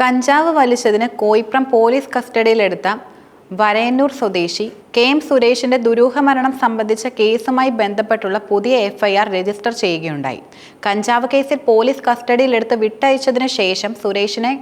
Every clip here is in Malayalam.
കഞ്ചാവ് വലിച്ചതിന് കോയിപ്രം പോലീസ് കസ്റ്റഡിയിലെടുത്ത വരയന്നൂർ സ്വദേശി കെ എം സുരേഷിന്റെ ദുരൂഹ മരണം സംബന്ധിച്ച കേസുമായി ബന്ധപ്പെട്ടുള്ള പുതിയ എഫ്ഐആർ രജിസ്റ്റർ ചെയ്യുകയുണ്ടായി. കഞ്ചാവ് കേസിൽ പോലീസ് കസ്റ്റഡിയിലെടുത്ത് വിട്ടയച്ചതിനു ശേഷം സുരേഷിനെ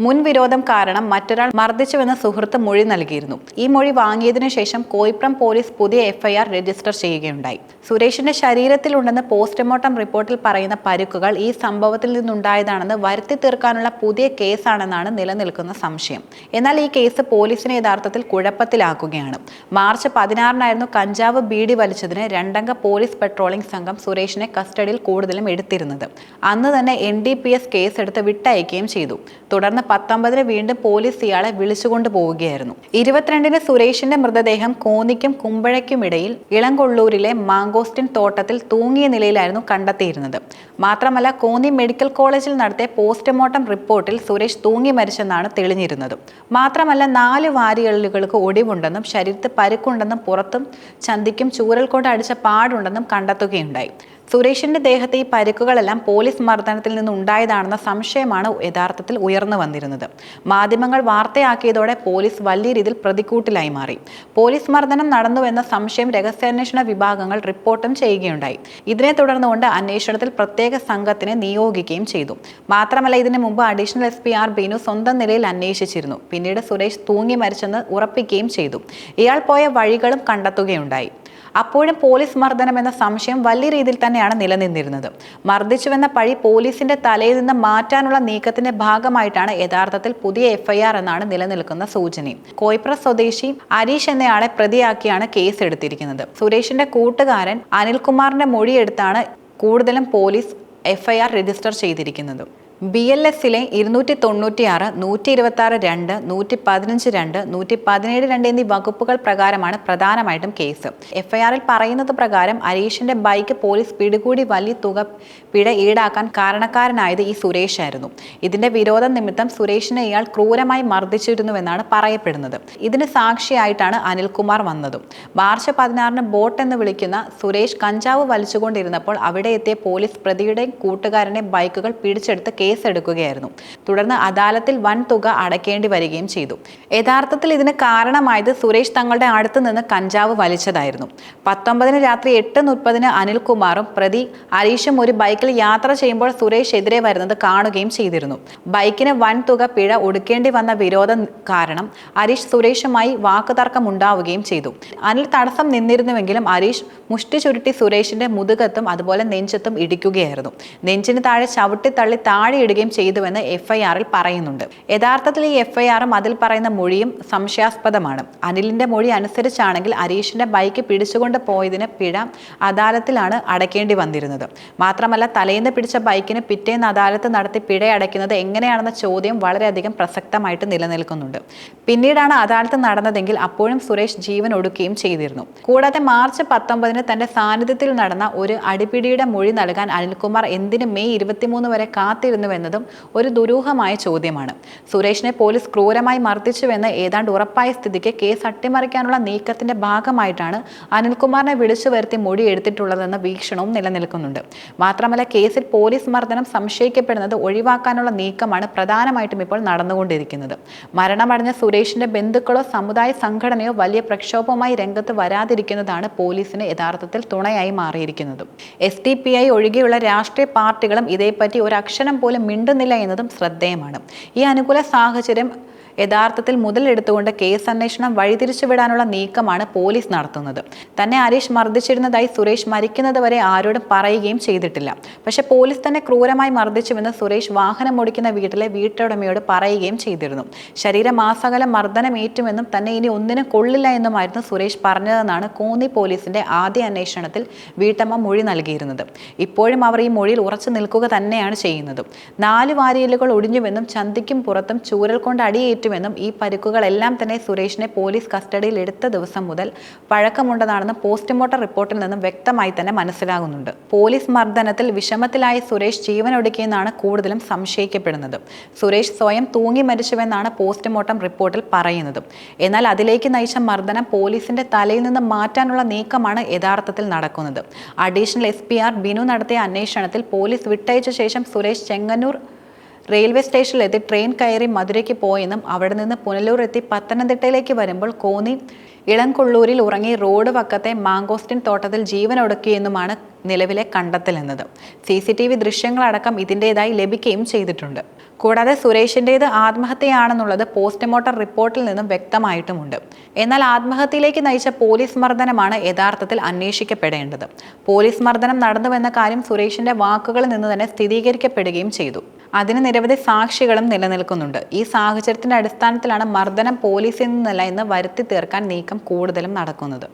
മുൻവിരോധം കാരണം മറ്റൊരാൾ മർദ്ദിച്ചുവെന്ന് സുഹൃത്ത് മൊഴി നൽകിയിരുന്നു. ഈ മൊഴി വാങ്ങിയതിനു ശേഷം കോയിപ്രം പോലീസ് പുതിയ എഫ്ഐആർ രജിസ്റ്റർ ചെയ്യുകയുണ്ടായി. സുരേഷിന്റെ ശരീരത്തിലുണ്ടെന്ന് പോസ്റ്റ്മോർട്ടം റിപ്പോർട്ടിൽ പറയുന്ന പരുക്കുകൾ ഈ സംഭവത്തിൽ നിന്നുണ്ടായതാണെന്ന് വരുത്തി തീർക്കാനുള്ള പുതിയ കേസാണെന്നാണ് നിലനിൽക്കുന്ന സംശയം. എന്നാൽ ഈ കേസ് പോലീസിനെ യഥാർത്ഥത്തിൽ കുഴപ്പത്തിലാക്കുകയാണ്. മാർച്ച് പതിനാറിനായിരുന്നു കഞ്ചാവ് ബീഡി വലിച്ചതിന് രണ്ടംഗ പോലീസ് പെട്രോളിംഗ് സംഘം സുരേഷിനെ കസ്റ്റഡിയിൽ കൂടുതലും എടുത്തിരുന്നത്. അന്ന് തന്നെ എൻ ഡി പി എസ് കേസെടുത്ത് വിട്ടയക്കുകയും ചെയ്തു. തുടർന്ന് പത്തൊമ്പതിന് വീണ്ടും പോലീസ് ഇയാളെ വിളിച്ചുകൊണ്ട് പോവുകയായിരുന്നു. ഇരുപത്തിരണ്ടിന് സുരേഷിന്റെ മൃതദേഹം കോന്നിക്കും കുമ്പഴയ്ക്കുമിടയിൽ ഇളംകൊള്ളൂരിലെ മാങ്കോസ്റ്റിൻ തോട്ടത്തിൽ തൂങ്ങിയ നിലയിലായിരുന്നു കണ്ടെത്തിയിരുന്നത്. മാത്രമല്ല കോന്നി മെഡിക്കൽ കോളേജിൽ നടത്തിയ പോസ്റ്റ്മോർട്ടം റിപ്പോർട്ടിൽ സുരേഷ് തൂങ്ങി മരിച്ചെന്നാണ് തെളിഞ്ഞിരുന്നത്. മാത്രമല്ല നാല് വാരിയലുകൾക്ക് ഒടിവുണ്ടെന്നും ശരീരത്ത് പരുക്കുണ്ടെന്നും പുറത്തും ചന്തിക്കും ചൂരൽ കൊണ്ട് അടിച്ച പാടുണ്ടെന്നും കണ്ടെത്തുകയുണ്ടായി. സുരേഷിന്റെ ദേഹത്തെ ഈ പരിക്കുകളെല്ലാം പോലീസ് മർദ്ദനത്തിൽ നിന്ന് ഉണ്ടായതാണെന്ന സംശയമാണ് യഥാർത്ഥത്തിൽ ഉയർന്നു വന്നിരുന്നത്. മാധ്യമങ്ങൾ വാർത്തയാക്കിയതോടെ പോലീസ് വലിയ രീതിയിൽ പ്രതിക്കൂട്ടിലായി മാറി. പോലീസ് മർദ്ദനം നടന്നുവെന്ന സംശയം രഹസ്യാന്വേഷണ വിഭാഗങ്ങൾ റിപ്പോർട്ടും ചെയ്യുകയുണ്ടായി. ഇതിനെ തുടർന്നുകൊണ്ട് അന്വേഷണത്തിൽ പ്രത്യേക സംഘത്തിനെ നിയോഗിക്കുകയും ചെയ്തു. മാത്രമല്ല ഇതിനു മുമ്പ് additional S P R Binu സ്വന്തം നിലയിൽ അന്വേഷിച്ചിരുന്നു. പിന്നീട് സുരേഷ് തൂങ്ങി മരിച്ചെന്ന് ഉറപ്പിക്കുകയും ചെയ്തു. ഇയാൾ പോയ വഴികളും കണ്ടെത്തുകയുണ്ടായി. അപ്പോഴും പോലീസ് മർദ്ദനം എന്ന സംശയം വലിയ രീതിയിൽ തന്നെയാണ് നിലനിന്നിരുന്നത്. മർദ്ദിച്ചുവെന്ന പഴി പോലീസിന്റെ തലയിൽ നിന്ന് മാറ്റാനുള്ള നീക്കത്തിന്റെ ഭാഗമായിട്ടാണ് യഥാർത്ഥത്തിൽ പുതിയ എഫ്ഐആർ എന്നാണ് നിലനിൽക്കുന്ന സൂചനയും. കോയിപ്ര സ്വദേശി അരീഷ് എന്നയാളെ പ്രതിയാക്കിയാണ് കേസ് എടുത്തിരിക്കുന്നത് സുരേഷിന്റെ കൂട്ടുകാരൻ അനിൽകുമാറിന്റെ മൊഴിയെടുത്താണ് കൂടുതലും പോലീസ് എഫ്ഐആർ രജിസ്റ്റർ ചെയ്തിരിക്കുന്നത്. ബി എൽ എസിലെ ഇരുന്നൂറ്റി തൊണ്ണൂറ്റി ആറ് നൂറ്റി ഇരുപത്തി ആറ് രണ്ട് നൂറ്റി പതിനഞ്ച് രണ്ട് നൂറ്റി പതിനേഴ് രണ്ട് എന്നീ വകുപ്പുകൾ പ്രകാരമാണ് പ്രധാനമായിട്ടും കേസ്. എഫ്ഐആറിൽ പറയുന്നത് പ്രകാരം അരീഷിന്റെ ബൈക്ക് പോലീസ് പിടികൂടി വലിയ തുക പിഴ ഈടാക്കാൻ കാരണക്കാരനായത് ഈ സുരേഷ് ആയിരുന്നു. ഇതിന്റെ വിരോധം നിമിത്തം സുരേഷിനെ ഇയാൾ ക്രൂരമായി മർദ്ദിച്ചിരുന്നുവെന്നാണ് പറയപ്പെടുന്നത്. ഇതിന് സാക്ഷിയായിട്ടാണ് അനിൽകുമാർ വന്നതും. മാർച്ച് പതിനാറിന് ബോട്ട് എന്ന് വിളിക്കുന്ന സുരേഷ് കഞ്ചാവ് വലിച്ചുകൊണ്ടിരുന്നപ്പോൾ അവിടെ എത്തിയ പോലീസ് പ്രതിയുടെയും കൂട്ടുകാരനെ ബൈക്കുകൾ പിടിച്ചെടുത്ത് കേസെടുക്കുകയായിരുന്നു. തുടർന്ന് അദാലത്തിൽ വൻ തുക അടയ്ക്കേണ്ടി വരികയും ചെയ്തു. യഥാർത്ഥത്തിൽ ഇതിന് കാരണമായത് സുരേഷ് തങ്ങളുടെ അടുത്ത് നിന്ന് കഞ്ചാവ് വലിച്ചതായിരുന്നു. പത്തൊമ്പതിന് രാത്രി എട്ട് മുപ്പതിന് അനിൽകുമാറും പ്രതി അരീഷും ഒരു ബൈക്കിൽ യാത്ര ചെയ്യുമ്പോൾ സുരേഷ് എതിരെ വരുന്നത് കാണുകയും ചെയ്തിരുന്നു. ബൈക്കിന് വൻ തുക പിഴ ഒടുക്കേണ്ടി വന്ന വിരോധം കാരണം അരീഷ് സുരേഷുമായി വാക്കുതർക്കം ഉണ്ടാവുകയും ചെയ്തു. അനിൽ തടസ്സം നിന്നിരുന്നുവെങ്കിലും അരീഷ് മുഷ്ടി ചുരുട്ടി സുരേഷിന്റെ മുതുകത്തും അതുപോലെ നെഞ്ചത്തും ഇടിക്കുകയായിരുന്നു. നെഞ്ചിന് താഴെ ചവിട്ടിത്തള്ളി താഴെ ഇടുകയും ചെയ്തുവെന്ന് എഫ് ഐ ആറിൽ പറയുന്നുണ്ട്. യഥാർത്ഥത്തിൽ ഈ എഫ് ഐ ആറും അതിൽ പറയുന്ന മൊഴിയും സംശയാസ്പദമാണ്. അനിലിന്റെ മൊഴി അനുസരിച്ചാണെങ്കിൽ അരീഷിന്റെ ബൈക്ക് പിടിച്ചുകൊണ്ട് പോയതിന് പിഴ അദാലത്തിലാണ് അടയ്ക്കേണ്ടി വന്നിരുന്നത്. മാത്രമല്ല തലേന്ന് പിടിച്ച ബൈക്കിന് പിറ്റേന്ന് അദാലത്ത് നടത്തി പിഴ അടയ്ക്കുന്നത് എങ്ങനെയാണെന്ന ചോദ്യം വളരെയധികം പ്രസക്തമായിട്ട് നിലനിൽക്കുന്നുണ്ട്. പിന്നീടാണ് അദാലത്ത് നടന്നതെങ്കിൽ അപ്പോഴും സുരേഷ് ജീവൻ ഒടുക്കുകയും ചെയ്തിരുന്നു. കൂടാതെ മാർച്ച് പത്തൊമ്പതിന് തന്റെ സാന്നിധ്യത്തിൽ നടന്ന ഒരു അടിപിടിയുടെ മൊഴി നൽകാൻ അനിൽകുമാർ എന്തിന് മെയ് ഇരുപത്തിമൂന്ന് വരെ കാത്തിരുന്നുവെന്നതും ഒരു ദുരൂഹമായ ചോദ്യമാണ്. സുരേഷിനെ പോലീസ് ക്രൂരമായി മർദ്ദിച്ചുവെന്ന് ഏതാണ്ട് ഉറപ്പായ സ്ഥിതിക്ക് കേസ് അട്ടിമറിക്കാനുള്ള നീക്കത്തിന്റെ ഭാഗമായിട്ടാണ് അനിൽകുമാറിനെ വിളിച്ചു വരുത്തി മൊഴി എടുത്തിട്ടുള്ളതെന്ന വീക്ഷണവും നിലനിൽക്കുന്നുണ്ട്. മാത്രമല്ല കേസിൽ പോലീസ് മർദ്ദനം സംശയിക്കപ്പെടുന്നത് ഒഴിവാക്കാനുള്ള നീക്കമാണ് പ്രധാനമായിട്ടും ഇപ്പോൾ നടന്നുകൊണ്ടിരിക്കുന്നത്. മരണമടഞ്ഞ സുരേഷിന്റെ ബന്ധുക്കളോ സമുദായ സംഘടനയോ വലിയ പ്രക്ഷോഭമായി രംഗത്ത് വരാതിരിക്കുന്നതാണ് പോലീസിന് യഥാർത്ഥത്തിൽ തുണയായി മാറിയിരിക്കുന്നത്. എസ് ഡി പി ഐ ഒഴികെയുള്ള രാഷ്ട്രീയ പാർട്ടികളും ഇതേപ്പറ്റി ഒരു അക്ഷരം പോലും മിണ്ടുന്നില്ല എന്നതും ശ്രദ്ധേയമാണ്. ഈ അനുകൂല സാഹചര്യം യഥാർത്ഥത്തിൽ മുതലെടുത്തുകൊണ്ട് കേസ് അന്വേഷണം വഴിതിരിച്ചുവിടാനുള്ള നീക്കമാണ് പോലീസ് നടത്തുന്നത്. തന്നെ ഹരീഷ് മർദ്ദിച്ചിരുന്നതായി സുരേഷ് മരിക്കുന്നത് വരെ ആരോടും പറയുകയും ചെയ്തിട്ടില്ല. പക്ഷെ പോലീസ് തന്നെ ക്രൂരമായി മർദ്ദിച്ചുവെന്ന് സുരേഷ് വാഹനം ഓടിക്കുന്ന വീട്ടിലെ വീട്ടുടമയോട് പറയുകയും ചെയ്തിരുന്നു. ശരീരമാസകലം മർദ്ദനമേറ്റുമെന്നും തന്നെ ഇനി ഒന്നിനും കൊള്ളില്ല എന്നുമായിരുന്നു സുരേഷ് പറഞ്ഞതെന്നാണ് കോന്നി പോലീസിന്റെ ആദ്യ അന്വേഷണത്തിൽ വീട്ടമ്മ മൊഴി നൽകിയിരുന്നത്. ഇപ്പോഴും അവർ ഈ മൊഴിയിൽ ഉറച്ചു നിൽക്കുക തന്നെയാണ് ചെയ്യുന്നത്. നാല് വാരിയലുകൾ ഒടിഞ്ഞുവെന്നും ചന്തിക്കും പുറത്തും ചൂരൽ കൊണ്ട് അടിയേറ്റുമെന്നും ഈ പരിക്കുകളെല്ലാം തന്നെ സുരേഷിനെ പോലീസ് കസ്റ്റഡിയിൽ എടുത്ത ദിവസം മുതൽ പഴക്കമുണ്ടെന്നാണെന്ന് പോസ്റ്റ്മോർട്ടം റിപ്പോർട്ടിൽ നിന്നും വ്യക്തമായി തന്നെ മനസ്സിലാകുന്നുണ്ട്. പോലീസ് മർദ്ദനത്തിൽ വിഷമത്തിലായ സുരേഷ് ജീവനൊടുക്കിയെന്നാണ് കൂടുതലും സംശയിക്കപ്പെടുന്നത്. സുരേഷ് സ്വയം തൂങ്ങി മരിച്ചുവെന്നാണ് പോസ്റ്റ്മോർട്ടം റിപ്പോർട്ടിൽ പറയുന്നത്. എന്നാൽ അതിലേക്ക് നയിച്ച മർദ്ദനം പോലീസിന്റെ തലയിൽ നിന്ന് മാറ്റാനുള്ള നീക്കമാണ് യഥാർത്ഥത്തിൽ നടക്കുന്നത്. അഡീഷണൽ എസ് ബിനു നടത്തിയ അന്വേഷണത്തിൽ പോലീസ് വിട്ടയച്ച ശേഷം സുരേഷ് ചെങ്ങന്നൂർ റെയിൽവേ സ്റ്റേഷനിലെത്തി ട്രെയിൻ കയറി മധുരയ്ക്ക് പോയെന്നും അവിടെ നിന്ന് പുനലൂർ എത്തി പത്തനംതിട്ടയിലേക്ക് വരുമ്പോൾ കോന്നി ഇളംകൊള്ളൂരിൽ ഉറങ്ങി റോഡ് വക്കത്തെ മാങ്കോസ്റ്റിൻ തോട്ടത്തിൽ ജീവനൊടുക്കിയെന്നുമാണ് നിലവിലെ കണ്ടെത്തൽ എന്നത് സി സി ടി വി ദൃശ്യങ്ങളടക്കം ഇതിന്റെതായി ലഭിക്കുകയും ചെയ്തിട്ടുണ്ട്. കൂടാതെ സുരേഷിന്റേത് ആത്മഹത്യയാണെന്നുള്ളത് പോസ്റ്റ്മോർട്ടം റിപ്പോർട്ടിൽ നിന്നും വ്യക്തമായിട്ടുമുണ്ട്. എന്നാൽ ആത്മഹത്യയിലേക്ക് നയിച്ച പോലീസ് മർദ്ദനമാണ് യഥാർത്ഥത്തിൽ അന്വേഷിക്കപ്പെടേണ്ടത്. പോലീസ് മർദ്ദനം നടന്നുവെന്ന കാര്യം സുരേഷിന്റെ വാക്കുകളിൽ നിന്ന് തന്നെ സ്ഥിരീകരിക്കപ്പെടുകയും ചെയ്തു. അതിന് നിരവധി സാക്ഷികളും നിലനിൽക്കുന്നുണ്ട്. ഈ സാഹചര്യത്തിന്റെ അടിസ്ഥാനത്തിലാണ് മർദ്ദനം പോലീസിൽ നിന്നല്ല എന്ന് വരുത്തി തീർക്കാൻ നീക്കം കൂടുതലും നടക്കുന്നത്.